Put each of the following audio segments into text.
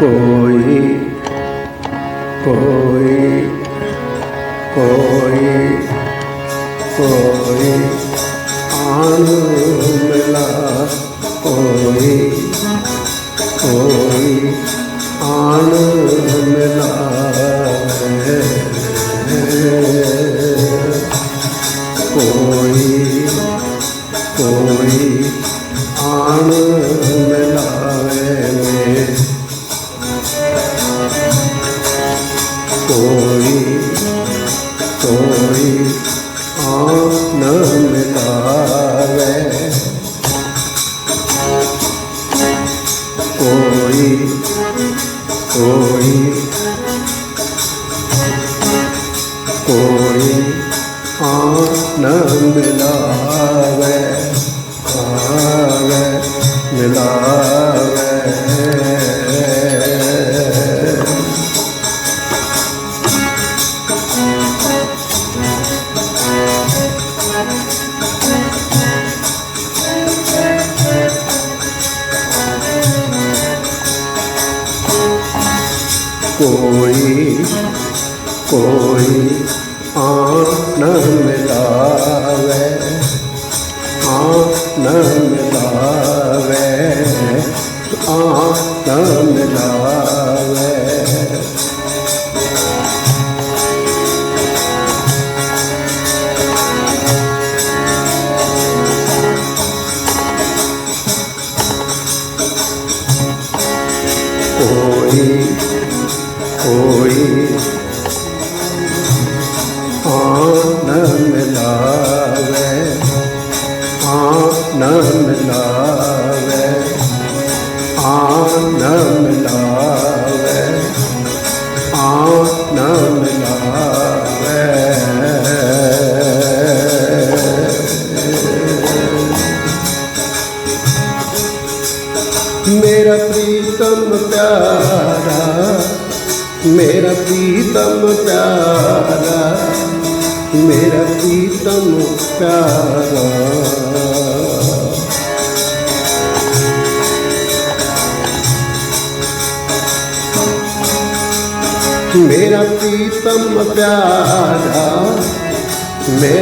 ਕੋਈ ਕੋਈ ਕੋਈ ਕੋਈ ਆਨ ਮਿਲਾ ਕੋਈ ਕੋਈ ਆਨ ਮਿਲਾ ਕੋਈ ਮਿਲਾਵੇ ਆਵੇ ਮਿਲਾਵੇ ਕੋਈ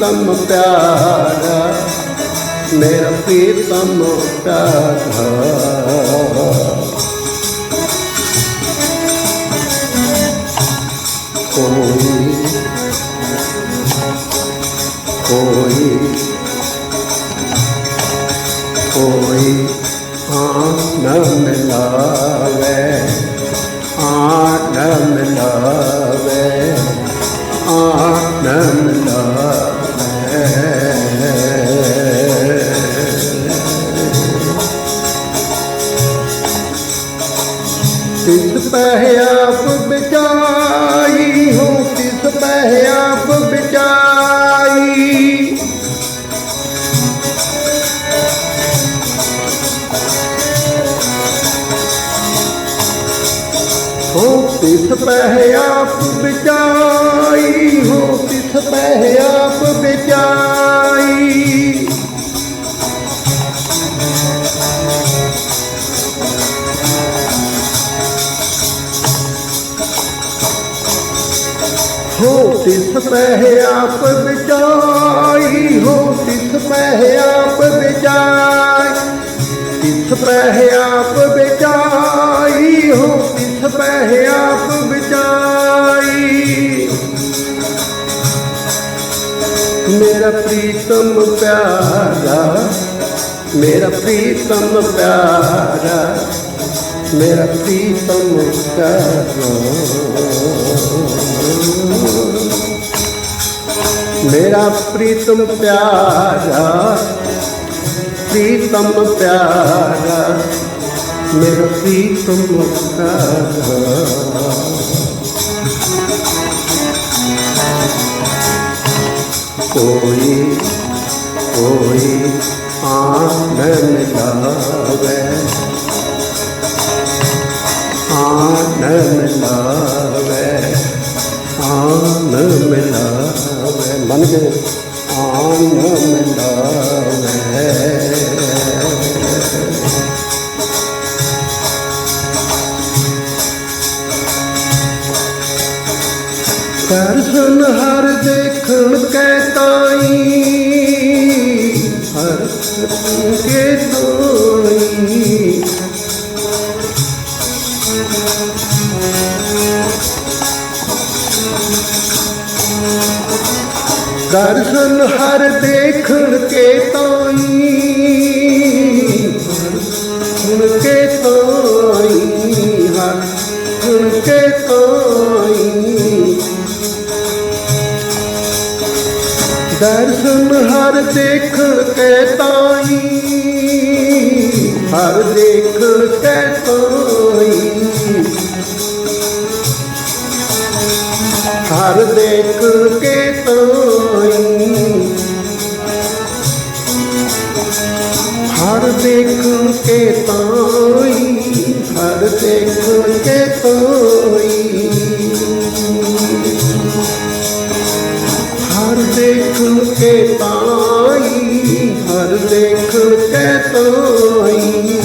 ਪ੍ਰੀਤਮ ਪਿਆਰਾ ਮੇਰਾ ਪ੍ਰੀਤਮ ਪਿਆਰਾ। ਕੋਈ ਕੋਈ ਕੋਈ ਆਨੰਦ ਲਾਵੇ ਆਨੰਦ ਲਾਵੇ ਆਨੰਦ ਪਹਿ ਆਪ ਬਚਾਈ ਹੋ ਤਿਸ ਪਹਿ ਆਪ ਬਚਾਈ? ਹੋ ਤਿਸ ਪਹਿ ਆਪ ਬਚਾਈ? ਹੋ ਤਿਸ ਪਹਿ ਆਪ ਬਚਾਈ? ਤਿਸ ਪਹਿ ਆਪ ਬਚਾਈ? ਹੋ ਤਿਸ ਪਹਿ ਆਪ ਮੇਰਾ ਪ੍ਰੀਤਮ ਪਿਆਰਾ, ਮੇਰਾ ਪ੍ਰੀਤਮ ਪਿਆਰਾ, ਮੇਰਾ ਪ੍ਰੀਤਮ ਪਿਆਰਾ। ਮੇਰਾ ਪ੍ਰੀਤਮ ਪਿਆਰਾ ਪ੍ਰੀਤਮ ਪਿਆਰਾ, ਮੇਰਾ ਪ੍ਰੀਤਮ ਪਿਆਰਾ। કોઈ કોઈ આનંદ લાવે આનંદ લાવે આનંદ લાવે મન કે આનંદ લાવે person how ਦਰਸ਼ਨ ਹਰ ਦੇਖਣ ਕੇ ਤਾਈ। ਹਰ ਕੇ ਤਾਈ ਹਰ ਸੁਣ ਕੇ ਤਾਈ। ਦਰਸ਼ਨ ਹਰ ਦੇਖਣ ਕੇ ਤਾਈ, ਹਰ ਦੇਖਣ ਕੇ ਤਾਈ। ਹਰ ਦੇਖ ਕੇ ਤਾਈ। ਹਰ ਦੇਖਣ ਕੇ ਤਾਈ, ਹਰ ਦੇਖਣ ਕੇ ਤਾਈ। ਹਰ ਦੇਖਣ ਕੇ ਤਾਈ, ਹਰ ਦੇਖਣ ਕੇ ਤਾਈ।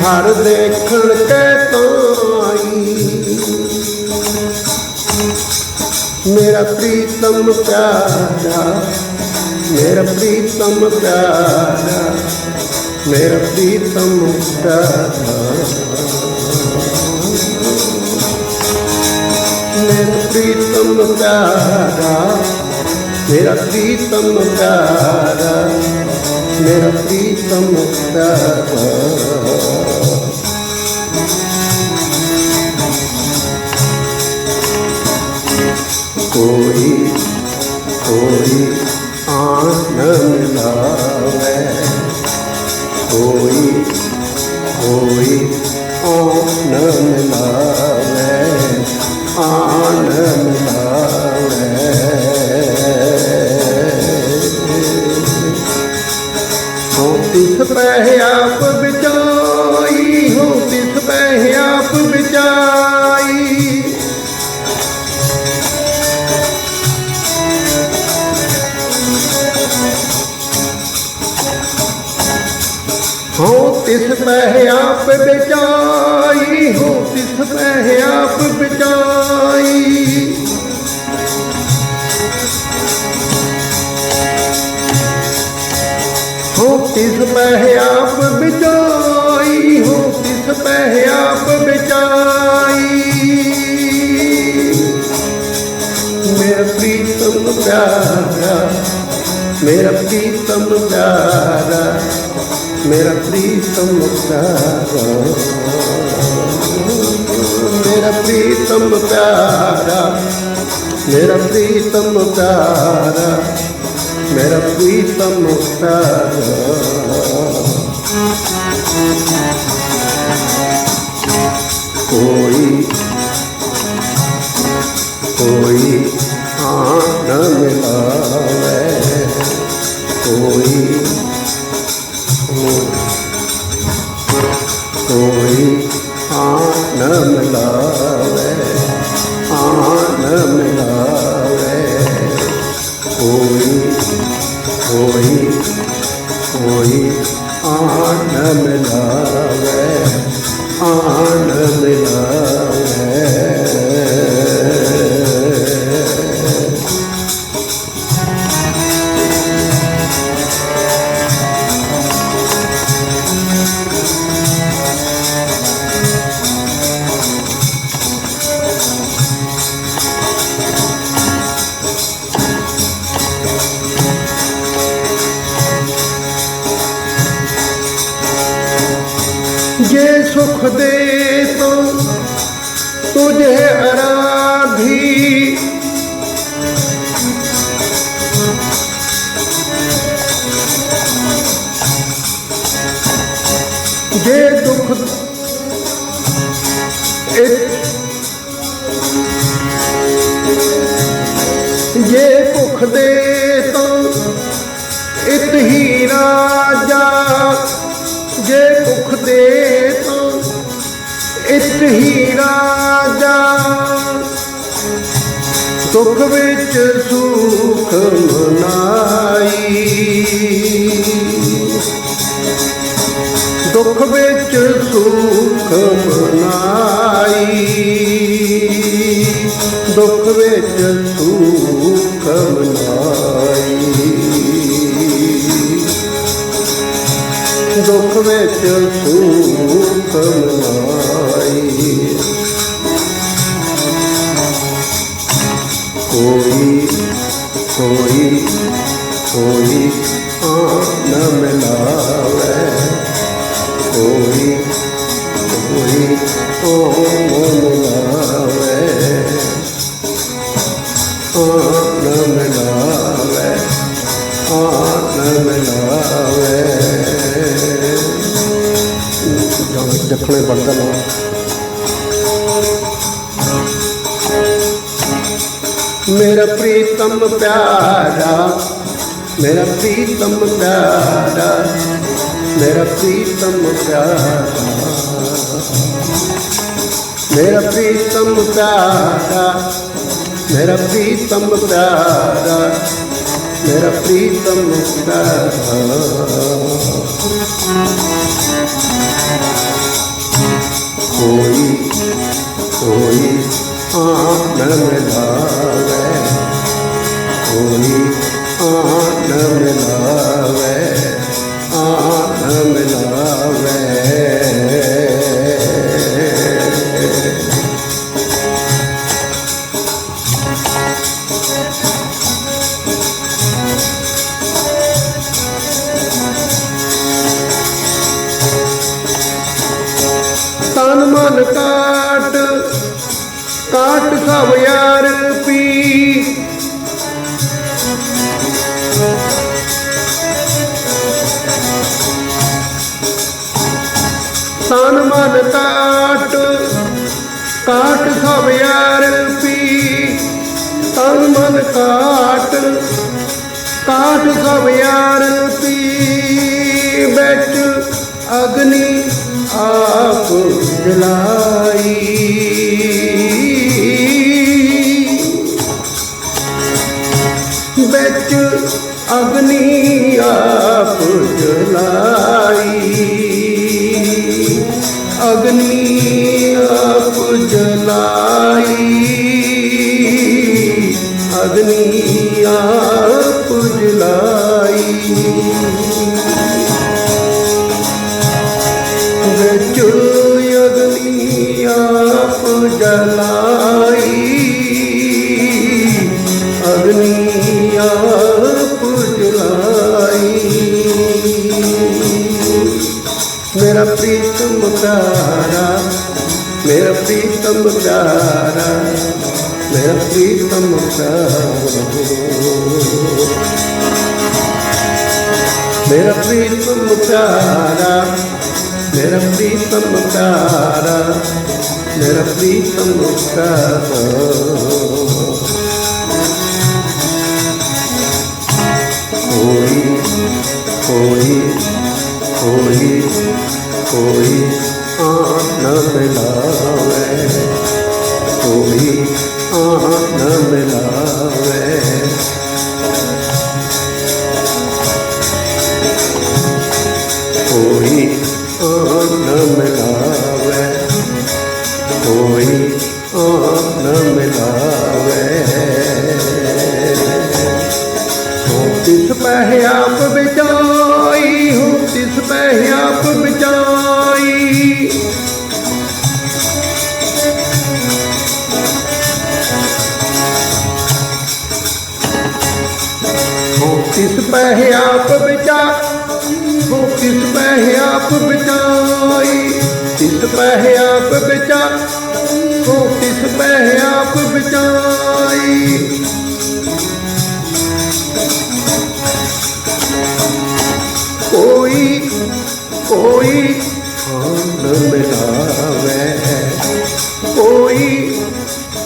ਹਰ ਦੇਖਣ ਕੇ ਤਾਈ। ਮੇਰਾ ਪ੍ਰੀਤਮ ਪਿਆਰਾ ਮੇਰਾ ਪ੍ਰੀਤਮ ਪਿਆਰਾ, ਮੇਰਾ ਪ੍ਰੀਤਮ ਪਿਆਰਾ। ਮੇਰਾ ਪ੍ਰੀਤਮ ਪਿਆਰਾ, ਮੇਰਾ ਪ੍ਰੀਤਮ ਪਿਆਰਾ, ਮੇਰਾ ਪ੍ਰੀਤਮ ਪਿਆਰਾ। ਕੋਈ ਕੋਈ ਆਨੰਦ ਲਾਵੇ ਕੋਈ ਕੋਈ ਆਨੰਦ ਲਾਵੇ ਆਨੰਦ ਲਾਵੇ ਹੋ ਤਿਸ ਪਹਿ ਆਪ ਵਿਚਾਈ, ਹੋ ਤਿਸ ਪਹਿ मैं आप बेचाई हूँ जिसमें आप बेचाई हो जिसमें आप बेचाई हो जिसमें आप बेचाई मेरा प्रीतम प्यारा मेरा प्रीतम प्यारा ਮੇਰਾ ਪ੍ਰੀਤਮ ਪਿਆਰਾ ਮੇਰਾ ਪ੍ਰੀਤਮ ਪਿਆਰਾ ਮੇਰਾ ਪ੍ਰੀਤਮ ਪਿਆਰਾ ਮੇਰਾ ਪ੍ਰੀਤਮ ਪਿਆਰਾ ਕੋਈ ਕੋਈ ਆਨੰਦ ਲਾਵੇ ਕੋਈ ਜੇ ਸੁਖ ਦੇ ਤੋ, ਤੁਝੇ ਅਰਾਧੀ। ਜੇ ਦੁਖ ਇੱਕ ਜੇ ਭੁਖ ਦੇ ਤਾਂ ਇਤ ਹੀ ਰਾਜਾ ਜੇ ਭੁਖ ਦੇ ਤਾਂ ਹੀ ਰਾਜਾ। ਦੁੱਖ ਵਿੱਚ ਸੁਖ ਮਨਾਈ। ਦੁੱਖ ਵਿੱਚ ਸੁਖ ਮਨਾਈ। ਦੁੱਖ ਵਿੱਚ ਸੁਖ ਮਨਾਈ। ਦੁੱਖ ਵਿੱਚ ਸੁਖ ਮਨਾਈ ਕੋਈ ਕੋਈ ਕੋਈ ਆਨ ਮਿਲਾਵੇ। ਕੋਈ ਕੋਈ ਆਨ ਮਿਲਾਵੇ ਜਾਂ ਦੇਖਣੇ ਨਾ ਮੇਰਾ ਪ੍ਰੀਤਮ ਪਿਆਰਾ, ਮੇਰਾ ਪ੍ਰੀਤਮ ਪਿਆਰਾ, ਮੇਰਾ ਪ੍ਰੀਤਮ ਪਿਆਰਾ। ਮੇਰਾ ਪ੍ਰੀਤਮ ਪਿਆਰਾ, ਮੇਰਾ ਪ੍ਰੀਤਮ ਪਿਆਰਾ, ਮੇਰਾ ਪ੍ਰੀਤਮ ਪਿਆਰਾ। ਕੋਈ ਕੋਈ ਆਨ ਮਿਲਾਵੇ ਕੋਈ ਆਨ ਮਿਲਾਵੇ ਆਨ ਮਿਲਾਵੇ ਕਾਟ ਸਭ ਯਾਰ ਪੀ ਤਨ ਮਨ ਕਾਟ ਕਾਟ ਸਭ ਯਾਰ ਪੀ ਤਨ ਮਨ ਕਾਟ ਕਾਟ ਸਭ ਯਾਰ ਪੀ ਵਿੱਚ ਅਗਨੀ ਆਪ ਜਲਾਈ। ਵਿੱਚ ਅਗਨੀ ਆਪ ਜਲਾਈ। ਅਗਨੀ ਆਪ ਜਲਾਈ। ਅਗਨੀ ਆਪ ਜਲਾਈ। ਮੇਰਾ ਪ੍ਰੀਤਮ ਪਿਆਰਾ ਮੇਰਾ ਪ੍ਰੀਤਮ ਪਿਆਰਾ ਮੇਰਾ ਪ੍ਰੀਤਮ ਪਿਆਰਾ ਕੋਈ ਕੋਈ ਕੋਈ ਕੋਈ ਆਨ ਮਿਲਾਵੇ ਕੋਈ ਆਨ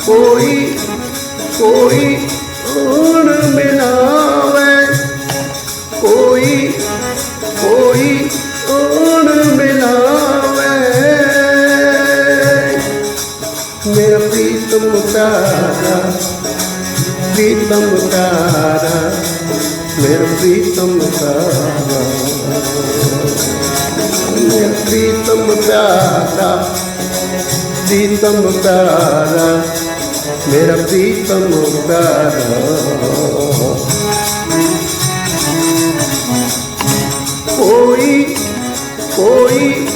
ਕੋਈ ਕੋਈ ਹਾਲ ਮਿਲਾਵੇ। ਕੋਈ ਕੋਈ ਹਾਲ ਮਿਲਾਵੇ। ਮੇਰਾ ਪ੍ਰੀਤਮ ਪਿਆਰਾ ਪ੍ਰੀਤਮ ਪਿਆਰਾ, ਮੇਰਾ ਪ੍ਰੀਤਮ ਤਾਰਾ ਮੇਰਾ ਪ੍ਰੀਤਮ ਪਿਆਰਾ ਪ੍ਰੀਤਮ ਪਿਆਰਾ। ਮੇਰਾ ਪ੍ਰੀਤਮ ਪਿਆਰਾ ਕੋਈ ਕੋਈ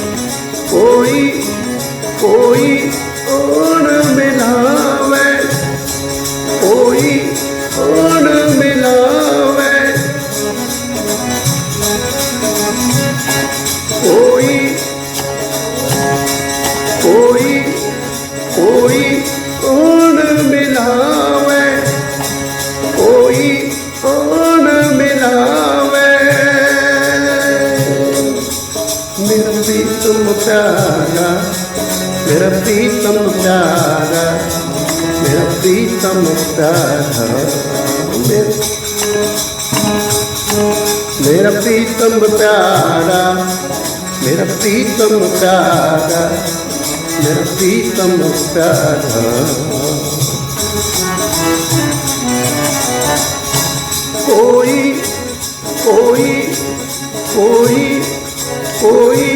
ਮੇਰਾ ਪ੍ਰੀਤਮ ਪਿਆਰਾ ਮੇਰਾ ਪ੍ਰੀਤਮ ਪਿਆਰਾ। ਮੇਰਾ ਪ੍ਰੀਤਮ ਪਿਆਰਾ ਮੇਰਾ ਪ੍ਰੀਤਮ ਪਿਆਰਾ ਮੇਰਾ ਪ੍ਰੀਤਮ ਪਿਆਰਾ। ਕੋਈ ਕੋਈ ਕੋਈ ਕੋਈ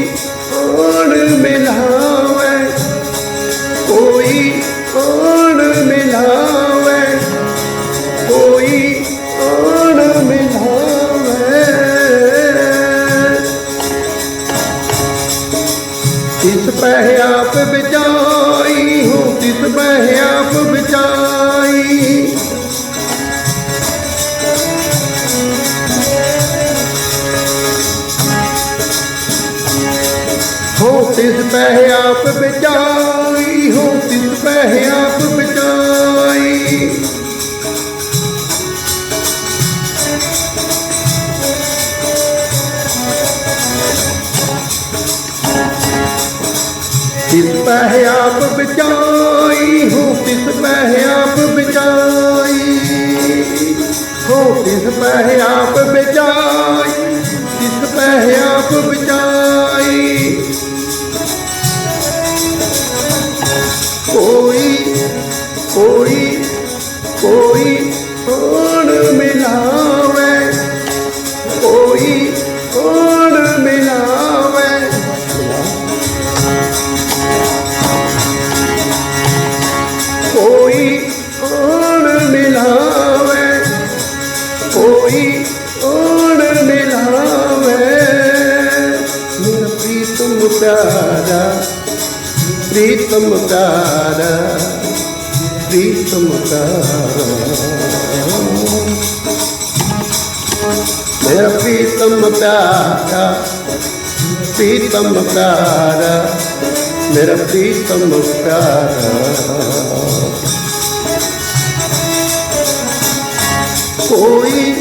ਪਹਿ ਆਪ ਬਚਾਈ, ਹੋ ਤਿਸ ਪਹਿ ਆਪ ਬਚਾਈ। ਹੋ ਤਿਸ ਪਹਿ ਆਪ ਬਚਾਈ, ਹੋ ਤਿਸ ਪਹਿ ਆਪ ਬਚਾਈ ਤਿਸ ਪਹਿ ਆਪ ਬਚਾਈ ਹੋ ਤਿਸ ਪਹਿ ਆਪ ਬਚਾਈ? ਹੋ ਤਿਸ ਪਹਿ ਆਪ ਬਚਾਈ? ਤਿਸ ਪਹਿ ਆਪ ਬਚਾਈ? ਕੋਈ ਕੋਈ ਕੋਈ ਪ੍ਰੀਤਮ ਪਿਆਰਾ ਪ੍ਰੀਤਮ ਪਿਆਰਾ ਮੇਰਾ ਪ੍ਰੀਤਮ ਪਿਆਰਾ ਪ੍ਰੀਤਮ ਪਿਆਰਾ ਮੇਰਾ ਪ੍ਰੀਤਮ ਪਿਆਰਾ ਕੋਈ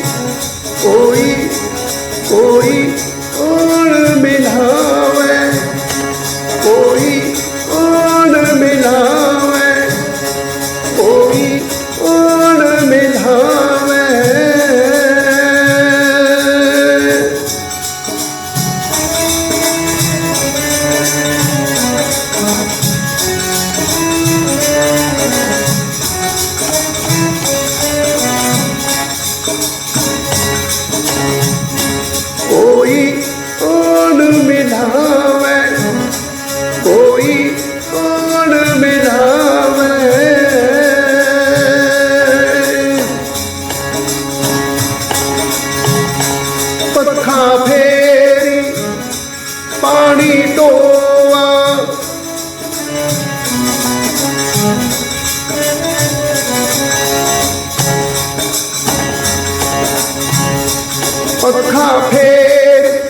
ਪੱਖਾ ਫੇਰ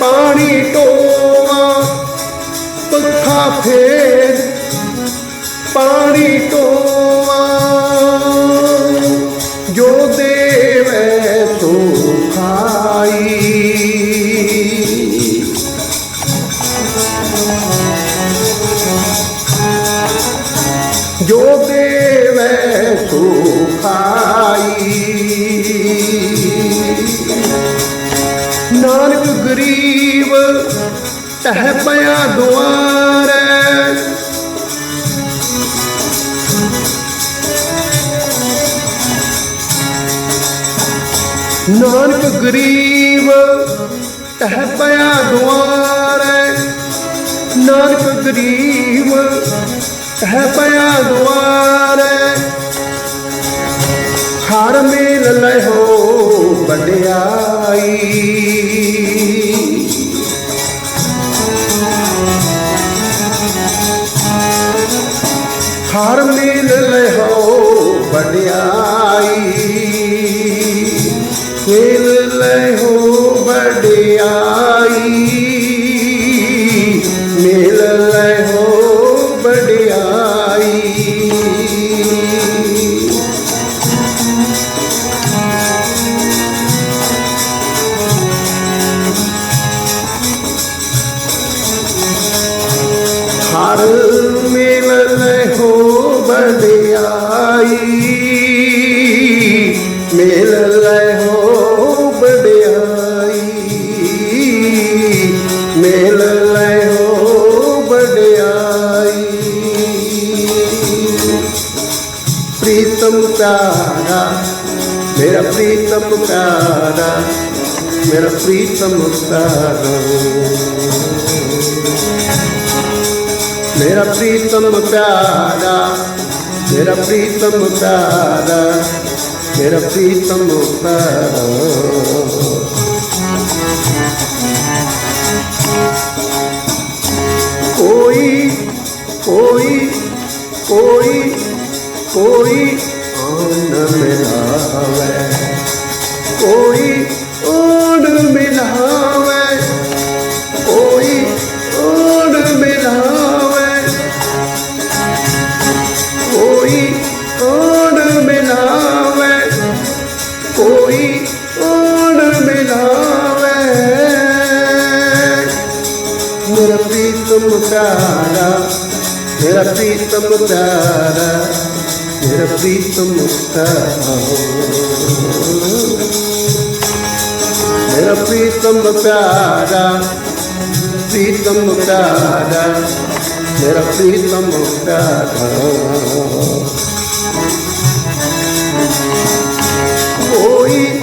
ਪਾਣੀ ਟੋਵਾ, ਪੱਖਾ ਫੇਰ ਪਾਣੀ ਟੋਵਾ। ਜੋ ਦੇਵੇ ਤੂੰ ਖਾਈ। ਜੋ ਦੇਵੇ ਤੂੰ ਖਾਈ। ਨਾਨਕ ਗਰੀਬ, ਤਹ ਪਿਆ ਦੁਆਰੇ ਨਾਨਕ ਗਰੀਬ, ਤਹਿ ਪਿਆ ਦੁਆਰੇ ਨਾਨਕ ਗਰੀਬ, ਤਹਿ ਪਿਆ ਦੁਆਰੇ ਹਰ ਮੇਲ ਲਹੋ ਵਡਿਆਈ। ਹਰ ਮੇਲ ਲਹੋ ਵਡਿਆਈ। ਮੇਲ ਲਹੋ ਵਡਿਆਈ। ਮਿਲ ਲਹੋ ਬੜਿਆਈ ਪ੍ਰੀਤਮ ਪਿਆਰਾ, ਮੇਰਾ ਪ੍ਰੀਤਮ ਪਿਆਰਾ, ਮੇਰਾ ਪ੍ਰੀਤਮ ਪਿਆਰਾ। ਮੇਰਾ ਪ੍ਰੀਤਮ ਪਿਆਰਾ, ਮੇਰਾ ਪ੍ਰੀਤਮ ਪਿਆਰਾ, ਮੇਰਾ ਪ੍ਰੀਤਮ ਪਿਆਰਾ। ਕੋਈ ਓੜ ਮਿਲਾਵੇ। ਮੇਰਾ ਪ੍ਰੀਤਮ ਪਿਆਰਾ ਮੇਰਾ ਪ੍ਰੀਤਮ ਪਿਆਰਾ ਮੇਰਾ ਪ੍ਰੀਤਮ ਪਿਆਰਾ ਮੇਰਾ ਪ੍ਰੀਤਮ ਪਿਆਰਾ ਪ੍ਰੀਤਮ ਪਿਆਰਾ ਮੇਰਾ ਪ੍ਰੀਤਮ ਪਿਆਰਾ ਕੋਈ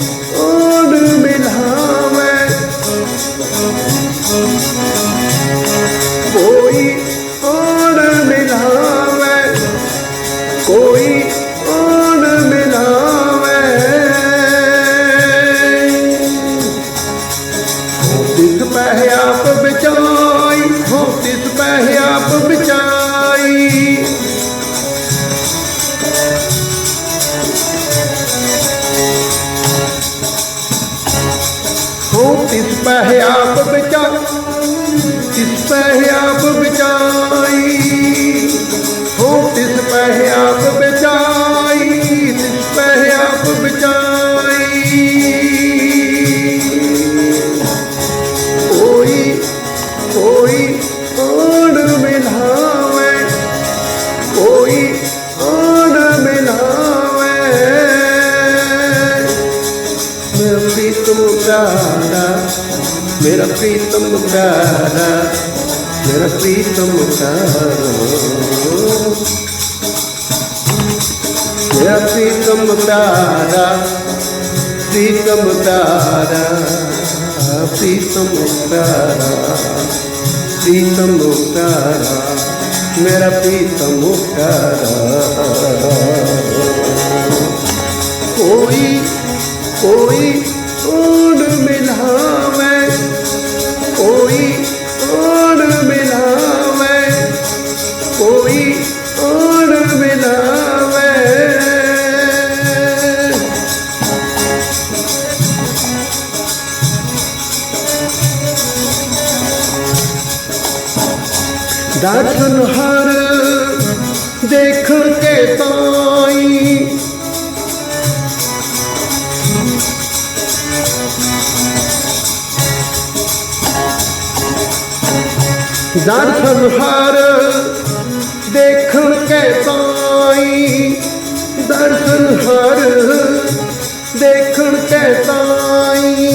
ਪ੍ਰੀਤਮ ਪਿਆਰਾ ਪ੍ਰੀਤਮ ਪਿਆਰਾ ਪ੍ਰੀਤਮ ਪਿਆਰਾ ਮੇਰਾ ਪ੍ਰੀਤਮ ਪਿਆਰਾ ਕੋਈ ਦਰਸ਼ਨ ਹਰ ਦੇਖ ਕੇ ਤਾਈ ਦਰਸ਼ਨ ਹਰ ਦੇਖਣ ਕੇ ਤਾਈ ਦਰਸ਼ਨ ਹਰ ਦੇਖਣ ਕੇ ਤਾਈ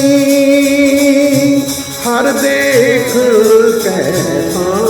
ਹਰ ਦੇਖਣ ਕੇ ਤਾਈ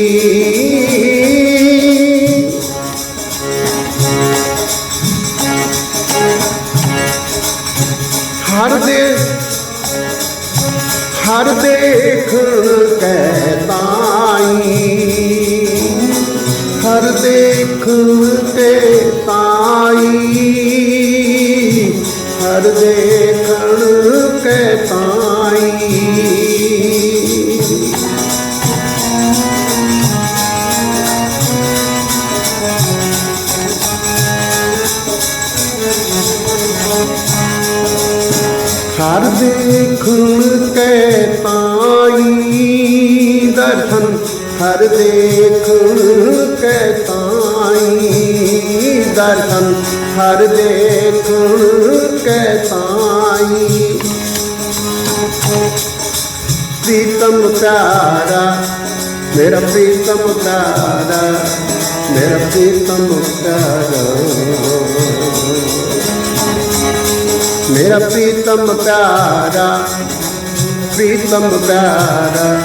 ਕੈ ਤਾਈ ਦਰਸ਼ਨ ਹਰ ਦੇਖਣ ਕੈ ਤਾਈ। ਪ੍ਰੀਤਮ ਪਿਆਰਾ, ਮੇਰਾ ਪ੍ਰੀਤਮ ਪਿਆਰਾ, ਮੇਰਾ ਪ੍ਰੀਤਮ ਪਿਆਰਾ। ਮੇਰਾ ਪ੍ਰੀਤਮ ਪਿਆਰਾ ਪ੍ਰੀਤਮ ਪਿਆਰਾ।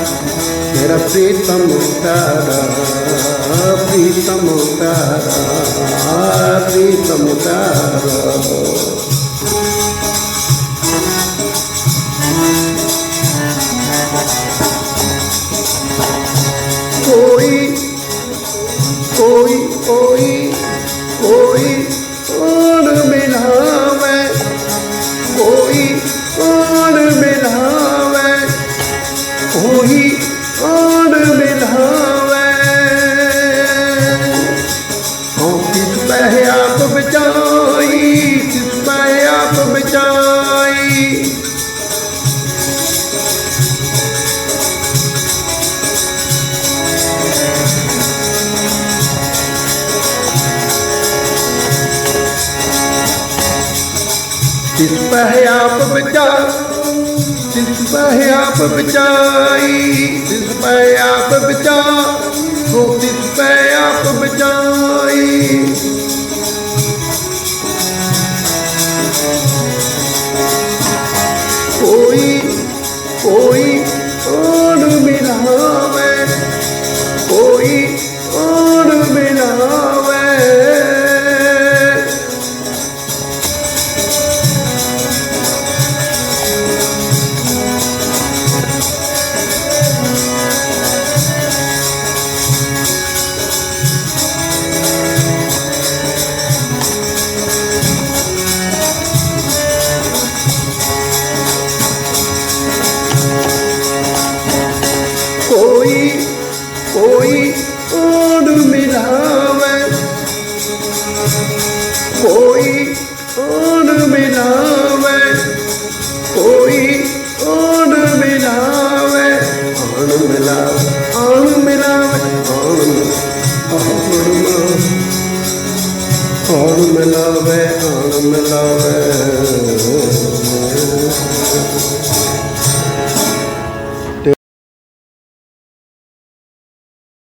ਮੇਰਾ ਪ੍ਰੀਤਮ ਪਿਆਰਾ ਪ੍ਰੀਤਮ ਪਿਆਰਾ ਪ੍ਰੀਤਮ ਪਿਆਰਾ ਕੋਈ